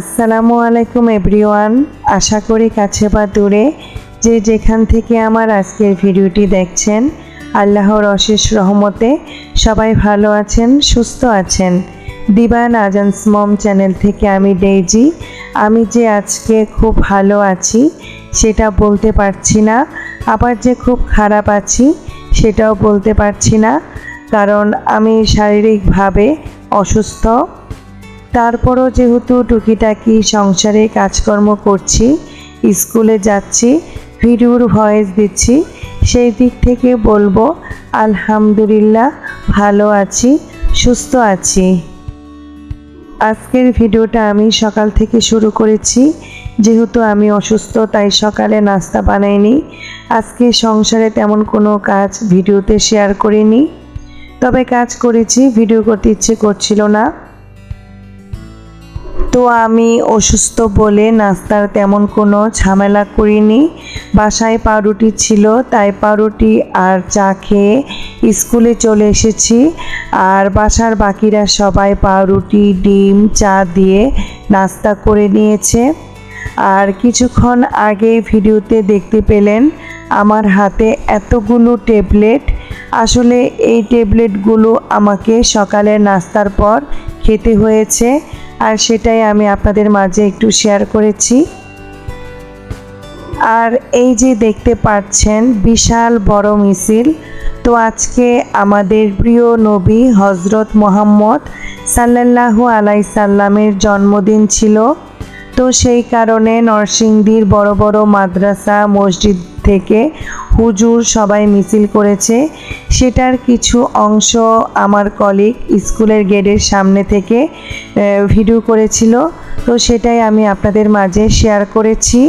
আসসালামু আলাইকুম এভরিওয়ান। আশা করি কাছে বা দূরে যে যেখান থেকে আমার আজকের ভিডিওটি দেখছেন, আল্লাহর অশেষ রহমতে সবাই ভালো আছেন, সুস্থ আছেন। দিবান আজান্স মম চ্যানেল থেকে আমি ডেইজি। আমি যে আজকে খুব ভালো আছি, সেটা বলতে পারছি না। আবার যে খুব খারাপ আছি, সেটাও বলতে পারছি না। কারণ আমি শারীরিকভাবে অসুস্থ। তারপরও যেহেতু টুকিটাকি সংসারে কাজকর্ম করছি, স্কুলে যাচ্ছি, ভিডিওর ভয়েস দিচ্ছি, সেই দিক থেকে বলব, আলহামদুলিল্লাহ ভালো আছি, সুস্থ আছি। আজকের ভিডিওটা আমি সকাল থেকে শুরু করেছি, যেহেতু আমি অসুস্থ, তাই সকালে নাস্তা বানাইনি। আজকে সংসারে তেমন কোনো কাজ ভিডিওতে শেয়ার করিনি। তবে কাজ করেছি, ভিডিও করতে ইচ্ছে করছিল না। তো আমি অসুস্থ বলে নাস্তার তেমন কোনো ঝামেলা করিনি। বাসায় পাউরুটি ছিল, তাই পাউরুটি আর চা খেয়ে স্কুলে চলে এসেছি। আর বাসার বাকিরা সবাই পাউরুটি, ডিম, চা দিয়ে নাস্তা করে নিয়েছে। আর কিছুক্ষণ আগে ভিডিওতে দেখতে পেলেন আমার হাতে এতগুলো ট্যাবলেট। আসলে এই ট্যাবলেটগুলো আমাকে সকালে নাস্তার পর খেতে হয়েছে। আর সেটাই আমি আপনাদের মাঝে একটু শেয়ার করেছি। আর এই যে দেখতে পাচ্ছেন, বিশাল বড় মিছিল। তো আজকে আমাদের প্রিয় নবী হজরত মোহাম্মদ সাল্লাল্লাহু আলাই সাল্লামের জন্মদিন ছিল। তো সেই কারণে নরসিংদীর বড় বড় মাদ্রাসা, মসজিদ থেকে হুজুর সবাই মিছিল করেছে। সেটার কিছু অংশ আমার কলিগ স্কুলের গেটের সামনে থেকে ভিডিও করেছিল। তো সেটাই আমি আপনাদের মাঝে শেয়ার করেছি।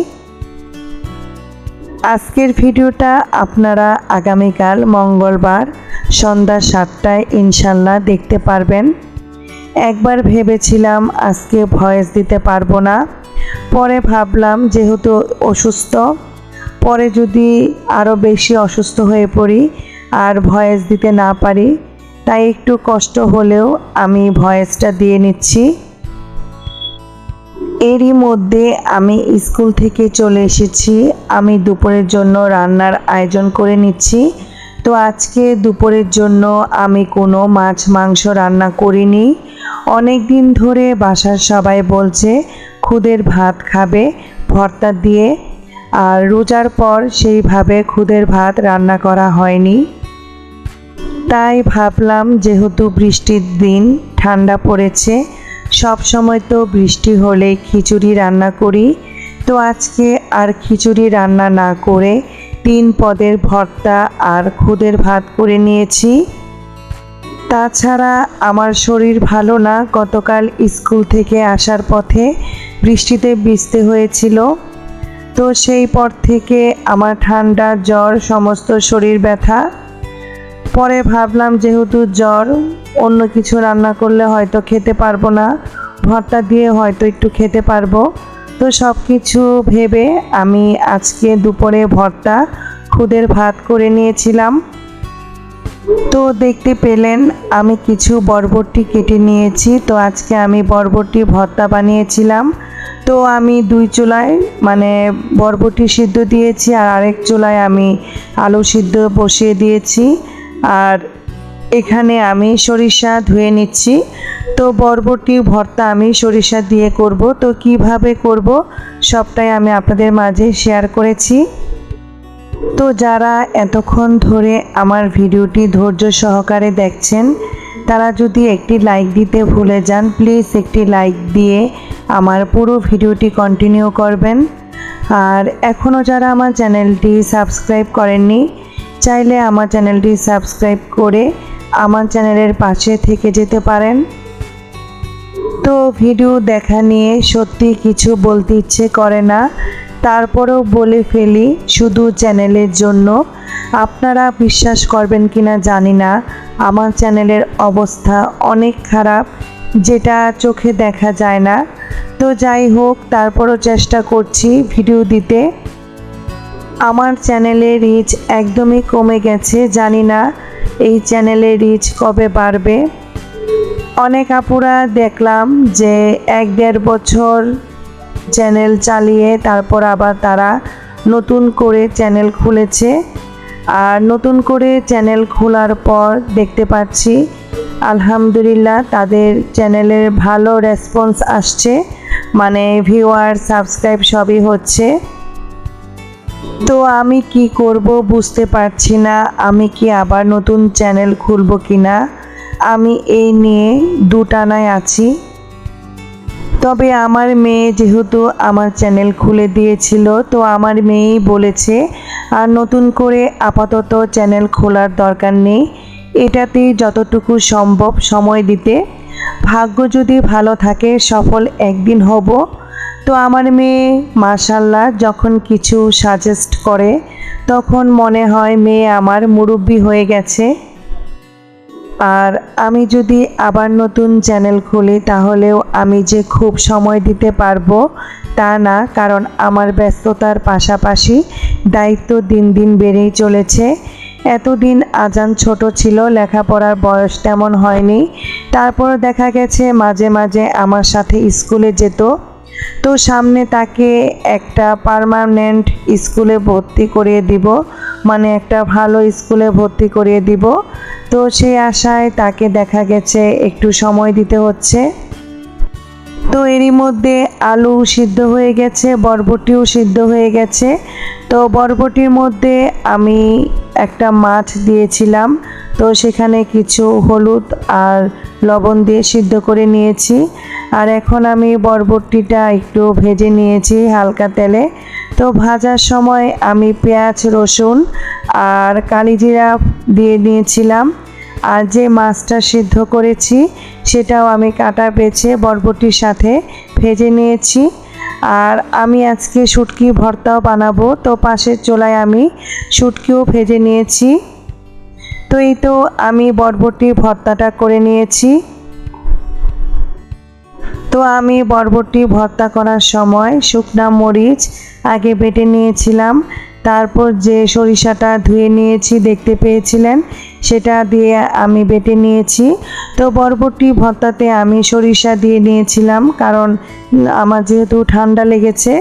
আজকের ভিডিওটা আপনারা আগামীকাল মঙ্গলবার সন্ধ্যা সাতটায় ইনশাল্লাহ দেখতে পারবেন। একবার ভেবেছিলাম আজকে ভয়েস দিতে পারব না। পরে ভাবলাম যেহেতু অসুস্থ পরে যদি আরও বেশি অসুস্থ হয়ে পড়ি আর ভয়েস দিতে না পারি, তাই একটু কষ্ট হলেও আমি ভয়েসটা দিয়ে নিচ্ছি। এরই মধ্যে আমি স্কুল থেকে চলে এসেছি। আমি দুপুরের জন্য রান্নার আয়োজন করে নিচ্ছি। তো আজকে দুপুরের জন্য আমি কোনো মাছ, মাংস রান্না করিনি। অনেক দিন ধরে বাসার সবাই বলছে, খুদের ভাত খাবে, ভর্তা দিয়ে আর রোজার পর সেইভাবে খুদের ভাত রান্না করা হয়নি। তাই ভাবলাম, যেহেতু বৃষ্টির দিন, ঠান্ডা পড়েছে, সব সময় তো বৃষ্টি হলে খিচুড়ি রান্না করি। তো আজকে আর খিচুড়ি রান্না না করে তিন পদের ভর্তা আর খুদের ভাত করে নিয়েছি। তাছাড়া আমার শরীর ভালো না, গতকাল স্কুল থেকে আসার পথে বৃষ্টিতে ভিজতে হয়েছিল। তো সেই পর থেকে আমার ঠান্ডা জ্বর, সমস্ত শরীর ব্যথা। পরে ভাবলাম যেহেতু জ্বর, অন্য কিছু রান্না করলে হয়তো খেতে পারব না। ভর্তা দিয়ে হয়তো একটু খেতে পারব। তো সব কিছু ভেবে আমি আজকে দুপুরে ভর্তা, খুদের ভাত করে নিয়েছিলাম। তো দেখতে পেলেন, আমি কিছু বরবটি কেটে নিয়েছি। তো আজকে আমি বরবটি ভর্তা বানিয়েছিলাম। তো আমি দুই চুলায় মানে বরবটি সিদ্ধ দিয়েছি আর আরেক চুলায় আমি আলু সিদ্ধ বসিয়ে দিয়েছি। আর এখানে আমি সরিষা ধুয়ে নিচ্ছি। তো বরবটি ভর্তা আমি সরিষা দিয়ে করব। তো কীভাবে করব সবটাই আমি আপনাদের মাঝে শেয়ার করেছি। তো যারা এতক্ষণ ধরে আমার ভিডিওটি ধৈর্য সহকারে দেখছেন তারা যদি একটি লাইক দিতে ভুলে যান প্লিজ একটি লাইক দিয়ে আমার পুরো ভিডিওটি কন্টিনিউ করবেন। আর এখনও যারা আমার চ্যানেলটি সাবস্ক্রাইব করেননি, চাইলে আমার চ্যানেলটি সাবস্ক্রাইব করে আমার চ্যানেলের পাশে থেকে যেতে পারেন। তো ভিডিও দেখা নিয়ে সত্যি কিছু বলতে ইচ্ছে করে না। তারপরেও বলে ফেলি, শুধু চ্যানেলের জন্য। আপনারা বিশ্বাস করবেন কিনা জানি না। আমার চ্যানেলের অবস্থা অনেক খারাপ, যেটা চোখে দেখা যায় না। তো যাই হোক, তারপরও চেষ্টা করছি ভিডিও দিতে। আমার চ্যানেলে রিচ একদমই কমে গেছে, জানি না এই চ্যানেলে রিচ কবে বাড়বে। অনেক আপুরা দেখলাম যে এক দেড় বছর চ্যানেল চালিয়ে তারপর আবার তারা নতুন করে চ্যানেল খুলেছে। আর নতুন করে চ্যানেল খোলার পর দেখতে পাচ্ছি, আলহামদুলিল্লাহ তাদের চ্যানেলের ভালো রেসপন্স আসছে। মানে ভিউয়ার সাবস্ক্রাইব সবই হচ্ছে। তো আমি কি করব বুঝতে পারছি না, আমি কি আবার নতুন চ্যানেল খুলব কি না আমি এই নিয়ে দুটানায় আছি। তবে আমার মেয়ে যেহেতু আমার চ্যানেল খুলে দিয়েছিল, তো আমার মেয়েই বলেছে, আর নতুন করে আপাতত চ্যানেল খোলার দরকার নেই। এটাতে যতটুকু সম্ভব সময় দিতে। ভাগ্য যদি ভালো থাকে, সফল একদিন হব। তো আমার মেয়ে মাশাল্লাহ যখন কিছু সাজেস্ট করে, তখন মনে হয় মেয়ে আমার মুরব্বি হয়ে গেছে। আর আমি যদি আবার নতুন চ্যানেল খুলি, তাহলেও আমি যে খুব সময় দিতে পারব তা না, কারণ আমার ব্যস্ততার পাশাপাশি দায়িত্ব দিন দিন বেড়েই চলেছে। এতদিন আজান ছোট ছিল, লেখাপড়ার বয়স তেমন হয়নি। তারপর দেখা গেছে মাঝে মাঝে আমার সাথে স্কুলে যেত। তো সামনে তাকে একটা পারমানেন্ট স্কুলে ভর্তি করিয়ে দিব। মানে একটা ভালো স্কুলে ভর্তি করিয়ে দিব। তো সেই আশায় তাকে দেখা গেছে, একটু সময় দিতে হচ্ছে। তো এরই মধ্যে আলু সিদ্ধ হয়ে গেছে, বরবটিও সিদ্ধ হয়ে গেছে। তো বরবটির মধ্যে আমি একটা মাছ দিয়েছিলাম। তো সেখানে কিছু হলুদ আর লবণ দিয়ে সিদ্ধ করে নিয়েছি। আর এখন আমি বরবটিটা একটু ভেজে নিয়েছি হালকা তেলে। তো ভাজার সময় আমি পেঁয়াজ, রসুন আর কালিজিরা দিয়ে নিয়েছিলাম। আর যে মাছটা সিদ্ধ করেছি সেটাও আমি কাটা বেছে বরবটির সাথে ভেজে নিয়েছি। আর আমি আজকে শুটকি ভর্তাও বানাবো। তো পাশের চোলায় আমি শুটকিও ভেজে নিয়েছি। তো এই তো আমি বরবটি ভর্তাটা করে নিয়েছি। তো আমি বরবটি ভর্তা করার সময় শুকনা মরিচ আগে বেটে নিয়েছিলাম, তারপর যে সরিষাটা ধুয়ে নিয়েছি দেখতে পেয়েছিলেন, সেটা দিয়ে আমি বেটে নিয়েছি। তো বরবটি ভর্তাতে আমি সরিষা দিয়ে নিয়েছিলাম, কারণ আমার যেহেতু ঠান্ডা লেগেছে,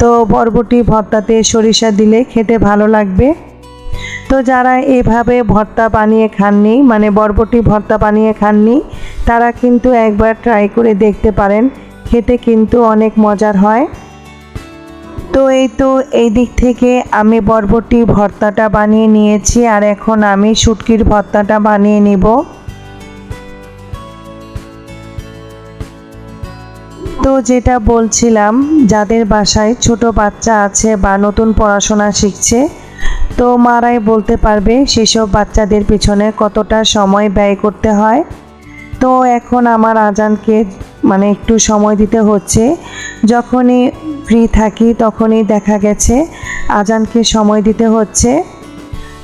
তো বরবটি ভর্তাতে সরিষা দিলে খেতে ভালো লাগবে। তো যারা এভাবে ভর্তা বানিয়ে খাননি মানে বরবটি ভর্তা বানিয়ে খাননি, তারা কিন্তু একবার ট্রাই করে দেখতে পারেন। খেতে কিন্তু অনেক মজার হয়। তো এই তো এই দিক থেকে আমি বরবটি ভর্তাটা বানিয়ে নিয়েছি, আর এখন আমি শুটকির ভর্তাটা বানিয়ে নিব। তো যেটা বলছিলাম, যাদের বাসায় ছোট বাচ্চা আছে বা নতুন পড়াশোনা শিখছে তো মারাই বলতে পারবে সেসব বাচ্চাদের পিছনে কতটা সময় ব্যয় করতে হয়। তো এখন আমার আজানকে মানে একটু সময় দিতে হচ্ছে। যখনই ফ্রি থাকি তখনই দেখা গেছে আজানকে সময় দিতে হচ্ছে।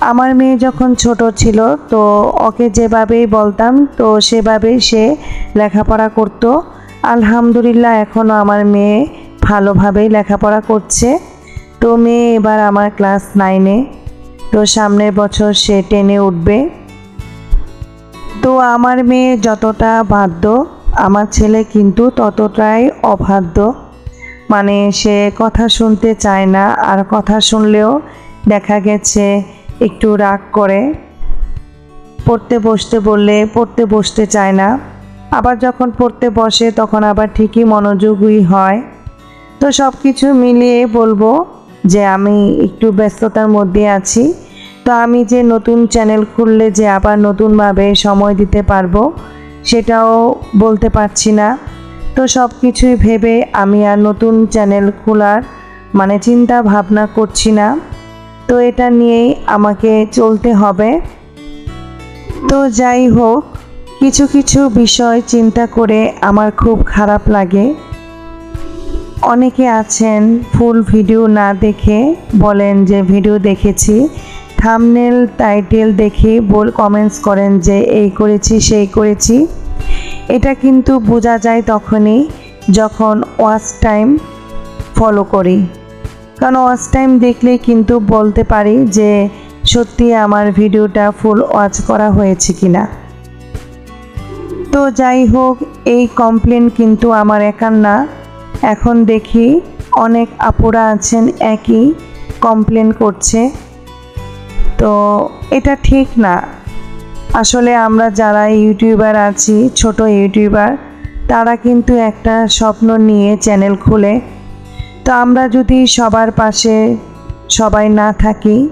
আমার মেয়ে যখন ছোট ছিল তো ওকে যেভাবেই বলতাম তো সেভাবেই সে লেখাপড়া করতো। আলহামদুলিল্লাহ এখনও আমার মেয়ে ভালোভাবেই লেখাপড়া করছে। তো মেয়ে এবার আমার ক্লাস নাইনে। তো সামনের বছর সে টেনে উঠবে। তো আমার মেয়ে যতটা বাধ্য, আমার ছেলে কিন্তু ততটাই অবাধ্য। মানে সে কথা শুনতে চায় না, আর কথা শুনলেও দেখা গেছে একটু রাগ করে। পড়তে বসতে বললে পড়তে বসতে চায় না। আবার যখন পড়তে বসে তখন আবার ঠিকই মনোযোগী হয়। তো সব কিছু মিলিয়ে বলব যে আমি একটু ব্যস্ততার মধ্যে আছি। তো আমি যে নতুন চ্যানেল খুললে যে আবার নতুনভাবে সময় দিতে পারব, সেটাও বলতে পারছি না। তো সব কিছুই ভেবে আমি আর নতুন চ্যানেল খোলার মানে চিন্তা ভাবনা করছি না। তো এটা নিয়েই আমাকে চলতে হবে। তো যাই হোক, কিছু কিছু বিষয় চিন্তা করে আমার খুব খারাপ লাগে। অনেকে আছেন ফুল ভিডিও না দেখে বলেন যে ভিডিও দেখেছি। থামনেল, টাইটেল দেখে বল কমেন্টস করেন যে এই করেছি, সেই করেছি। এটা কিন্তু বোঝা যায় তখনই যখন ওয়াচ টাইম ফলো করি। কারণ ওয়াচ টাইম দেখলে কিন্তু বলতে পারি যে সত্যি আমার ভিডিওটা ফুল ওয়াচ করা হয়েছে কি না তো যাই হোক, এই কমপ্লেন কিন্তু আমার একার না। এখন দেখি অনেক আপুরা আছেন, একই কমপ্লেন করছে। তো এটা ঠিক না। আসলে আমরা যারা ইউটিউবার আছি, ছোট ইউটিউবার, তারা কিন্তু একটা স্বপ্ন নিয়ে চ্যানেল খুলে। তো আমরা যদি সবার পাশে সবাই না থাকি,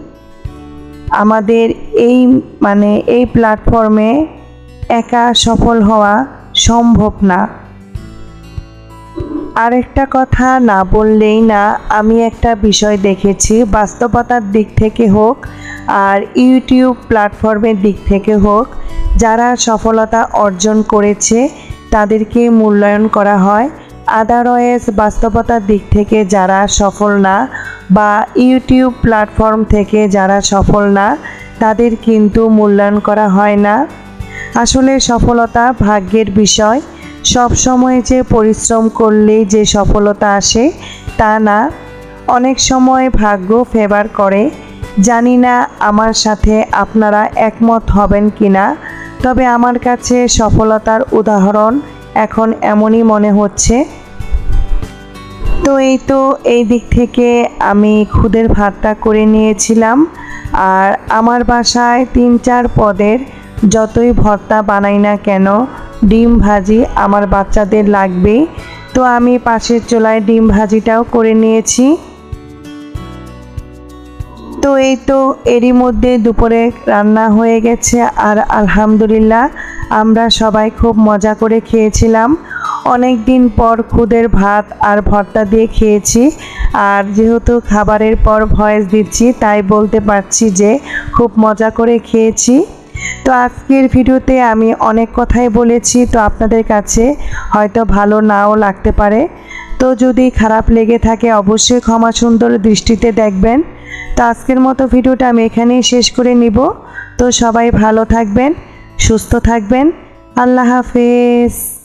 আমাদের এই মানে এই প্ল্যাটফর্মে একা সফল হওয়া সম্ভব না। আরেকটা কথা না বললেই না, আমি একটা বিষয় দেখেছি, বাস্তবতার দিক থেকে হোক আর ইউটিউব প্ল্যাটফর্মের দিক থেকে হোক, যারা সফলতা অর্জন করেছে, তাদেরকে মূল্যায়ন করা হয়। আদারওয়াইজ বাস্তবতার দিক থেকে যারা সফল না বা ইউটিউব প্ল্যাটফর্ম থেকে যারা সফল না, তাদের কিন্তু মূল্যায়ন করা হয় না। আসলে সফলতা ভাগ্যের বিষয়। সব সময় যে পরিশ্রম করলেই যে সফলতা আসে, তা না। অনেক সময় ভাগ্য ফেভার করে। জানি না আমার সাথে আপনারা একমত হবেন কি না তবে আমার কাছে সফলতার উদাহরণ এখন এমনই মনে হচ্ছে। তো এই তো এই দিক থেকে আমি খুদের ভাতটা করে নিয়েছিলাম, আর আমার বাসায় তিন চার পদের যতই ভর্তা বানাই না কেন ডিম ভাজি আমার বাচ্চাদের লাগবে। তো আমি পাশের চোলায় ডিম ভাজিটাও করে নিয়েছি। তো এই তো এরই মধ্যে দুপুরে রান্না হয়ে গেছে আর আলহামদুলিল্লাহ আমরা সবাই খুব মজা করে খেয়েছিলাম। অনেক দিন পর খুদের ভাত আর ভর্তা দিয়ে খেয়েছি আর যেহেতু খাবারের পর ভয়েস দিচ্ছি, তাই বলতে পারছি যে খুব মজা করে খেয়েছি। তো আজকের ভিডিওতে আমি অনেক কথাই বলেছি, তো আপনাদের কাছে হয়তো ভালো নাও লাগতে পারে। তো যদি খারাপ লেগে থাকে, অবশ্যই ক্ষমা সুন্দর দৃষ্টিতে দেখবেন। তো আজকের মতো ভিডিওটা আমি এখানেই শেষ করে নিব। তো সবাই ভালো থাকবেন, সুস্থ থাকবেন। আল্লাহ হাফেজ।